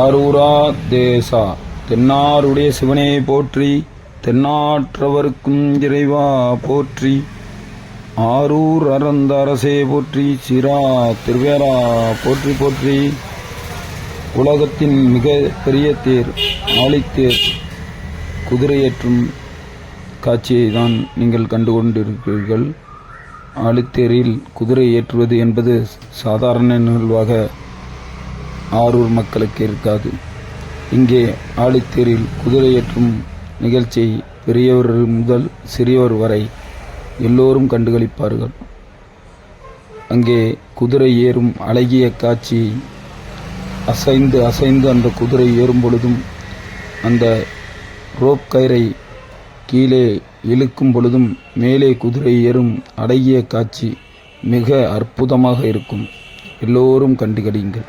ஆரூரா தேசா. தென்னாருடைய சிவனே போற்றி தென்னாற்றவர்க்கும் இறைவா போற்றி. ஆரூர் அறந்த அரசே போற்றி சிரா திருவேரா போற்றி போற்றி. உலகத்தின் மிக பெரிய தேர் ஆழித்தேர் குதிரையேற்றும் காட்சியை தான் நீங்கள் கண்டுகொண்டிருக்கிறீர்கள். ஆழித்தேரில் குதிரை ஏற்றுவது என்பது சாதாரண நிகழ்வாக ஆரூர் மக்களுக்கு இருக்காது. இங்கே ஆழித்தேரில் குதிரையேற்றும் நிகழ்ச்சியை பெரியவர் முதல் சிறியவர் வரை எல்லோரும் கண்டுகளிப்பார்கள். அங்கே குதிரை ஏறும் அழகிய காட்சி அசைந்து அசைந்து அந்த குதிரை ஏறும் பொழுதும் அந்த ரோப் கயிறை கீழே இழுக்கும் பொழுதும் மேலே குதிரை ஏறும் அடகிய காட்சி மிக அற்புதமாக இருக்கும். எல்லோரும் கண்டுகளியுங்கள்.